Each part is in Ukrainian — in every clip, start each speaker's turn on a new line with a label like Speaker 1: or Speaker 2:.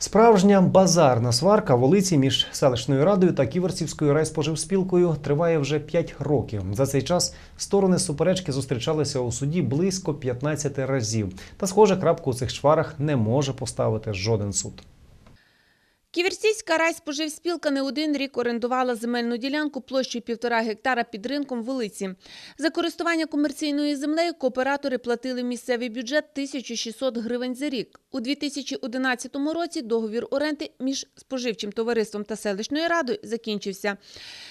Speaker 1: Справжня базарна сварка вулиці між селищною радою та Ківерцівською райспоживспілкою триває вже 5 років. За цей час сторони суперечки зустрічалися у суді близько 15 разів. Та, схоже, крапку у цих шварах не може поставити жоден суд.
Speaker 2: Ківерцівська райспоживспілка не один рік орендувала земельну ділянку площею півтора гектара під ринком вулиці. За користування комерційною землею кооператори платили місцевий бюджет 1600 гривень за рік. У 2011 році договір оренди між споживчим товариством та селищною радою закінчився.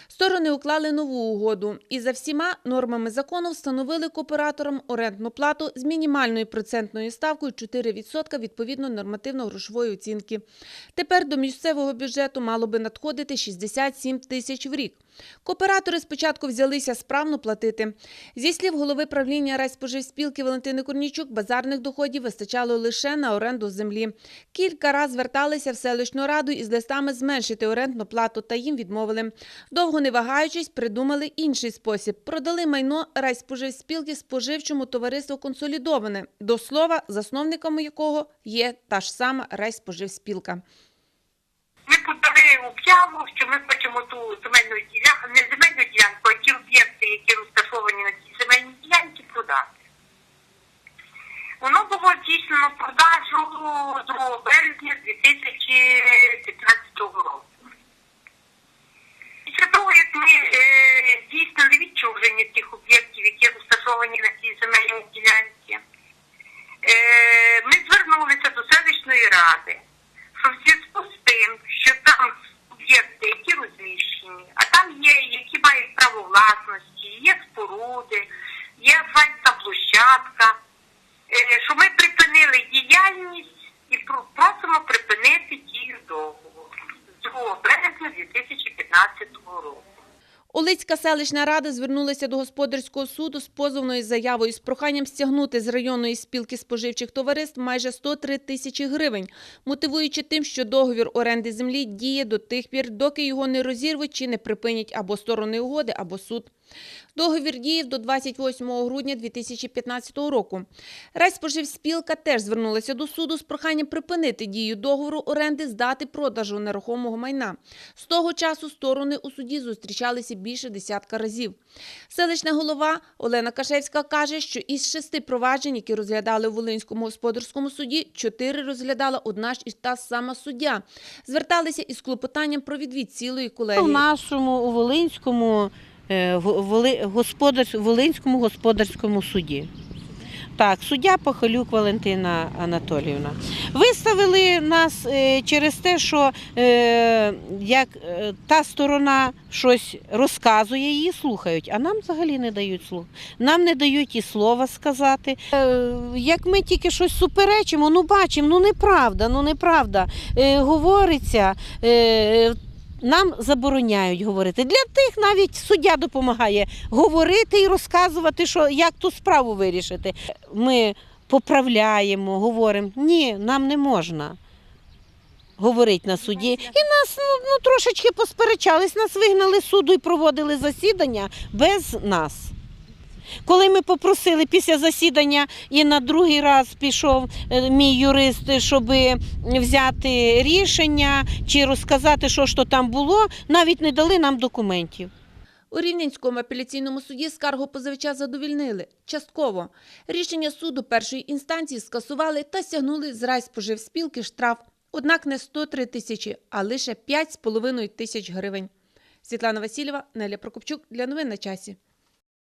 Speaker 2: Сторони уклали нову угоду і за всіма нормами закону встановили кооператорам орендну плату з мінімальною процентною ставкою 4% відповідно нормативно-грошової оцінки. Тепер до місцевого бюджету мало би надходити 67 тисяч в рік. Кооператори спочатку взялися справно платити. Зі слів голови правління райспоживспілки Валентини Корнічук, базарних доходів вистачало лише на оренду землі. Кілька разів зверталися в селищну раду із листами зменшити орендну плату, та їм відмовили. Довго не вагаючись, придумали інший спосіб. Продали майно райспоживспілки споживчому товариству консолідоване. До слова, засновником якого є та ж сама райспоживспілка.
Speaker 3: Ми подали що ми хочемо ту земельну ділянку, не земельну ділянку, а ті об'єкти, які розташовані на цій земельній ділянці, продати. Воно було здійснено продажу 2 березня 2015 року. Після того, як ми е, здійснили відчуження тих об'єктів, які розташовані на цій земельній ділянці, е, ми звернулися до селищної ради, що в зв'язку з тим, що там об'єкти, які розміщені, а там є, які мають право власності, є споруди, є асфальтна площадка, е, що ми припинили діяльність і про- просимо припинити дію договору з 2 березня 2015 року.
Speaker 2: Олицька селищна рада звернулася до господарського суду з позовною заявою з проханням стягнути з районної спілки споживчих товариств майже 103 тисячі гривень, мотивуючи тим, що договір оренди землі діє до тих пір, доки його не розірвуть чи не припинять або сторони угоди, або суд. Договір діяв до 28 грудня 2015 року. Райспоживспілка теж звернулася до суду з проханням припинити дію договору оренди з дати продажу нерухомого майна. З того часу сторони у суді зустрічалися більше десятка разів. Селищна голова Олена Кашевська каже, що із шести проваджень, які розглядали у Волинському господарському суді, чотири розглядала одна ж і та сама суддя. Зверталися із клопотанням про відвід цілої
Speaker 4: У нашому у Волинському, господар, Волинському господарському суді. Так, суддя Похолюк Валентина Анатоліївна. Виставили нас е, через те, що е, як е, та сторона щось розказує, її слухають, а нам взагалі не дають слух. Нам не дають і слова сказати. Е, як ми тільки щось суперечимо, ну бачимо, ну неправда, ну неправда. Е, говориться. Нам забороняють говорити. Для тих навіть суддя допомагає говорити і розказувати, що як ту справу вирішити. Ми поправляємо, говоримо. Ні, нам не можна. Говорить на суді. І нас ну, ну, трошечки посперечались, нас вигнали з суду і проводили засідання без нас. Коли ми попросили після засідання і на другий раз пішов е, мій юрист, щоб взяти рішення чи розказати, що ж то там було, навіть не дали нам документів.
Speaker 2: У Рівненському апеляційному суді скаргу позивача задовільнили частково. Рішення суду першої інстанції скасували та стягнули з райспоживспілки штраф. Однак не 103 тисячі, а лише 5,5 тисяч гривень. Світлана Васильєва, Неля Прокопчук для новин на часі.